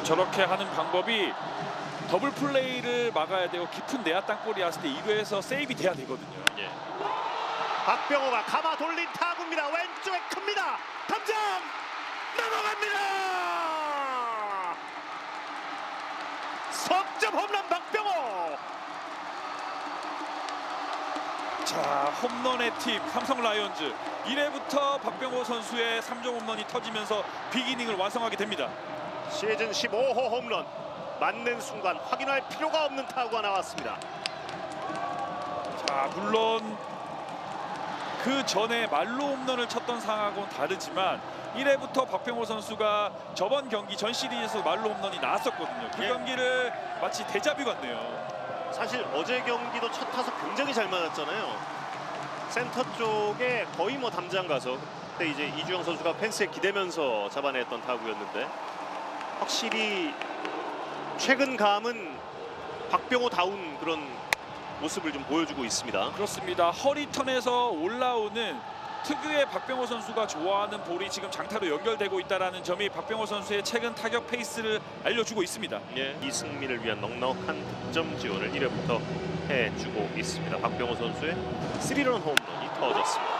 어, 저렇게 하는 방법이 더블 플레이를 막아야 되고 깊은 내야 땅볼이 왔을 때 2루에서 세이브 돼야 되거든요. 예. 박병호가 감아 돌린 타구입니다. 왼쪽에 큽니다. 탐장 넘어갑니다. 석점 홈런 박병호. 자 홈런의 팀 삼성 라이온즈 1회부터 박병호 선수의 3종 홈런이 터지면서 비기닝을 완성하게 됩니다. 시즌 15호 홈런. 맞는 순간 확인할 필요가 없는 타구가 나왔습니다. 자 물론 그 전에 말로 홈런을 쳤던 상황하고는 다르지만 1회부터 박병호 선수가 저번 경기 전 시리즈에서 말로 홈런이 나왔었거든요. 그 예. 경기를 마치 대자뷰 같네요. 사실 어제 경기도 첫 타석 굉장히 잘 맞았잖아요. 센터 쪽에 거의 뭐 담장 가서 그때 이제 이주영 선수가 펜스에 기대면서 잡아냈던 타구였는데 확실히 최근 감은 박병호 다운 그런 모습을 좀 보여주고 있습니다. 그렇습니다. 허리턴에서 올라오는 특유의 박병호 선수가 좋아하는 볼이 지금 장타로 연결되고 있다는 점이 박병호 선수의 최근 타격 페이스를 알려주고 있습니다. 예, 이승민을 위한 넉넉한 득점 지원을 1회부터 해주고 있습니다. 박병호 선수의 3런 홈런이 터졌습니다.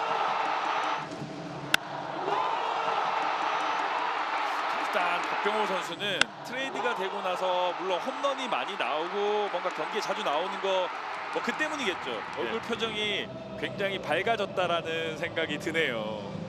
일단 박병호 선수는 트레이드가 되고 나서 물론 홈런이 많이 나오고 뭔가 경기에 자주 나오는 거 뭐 그 때문이겠죠. 얼굴 표정이 굉장히 밝아졌다라는 생각이 드네요.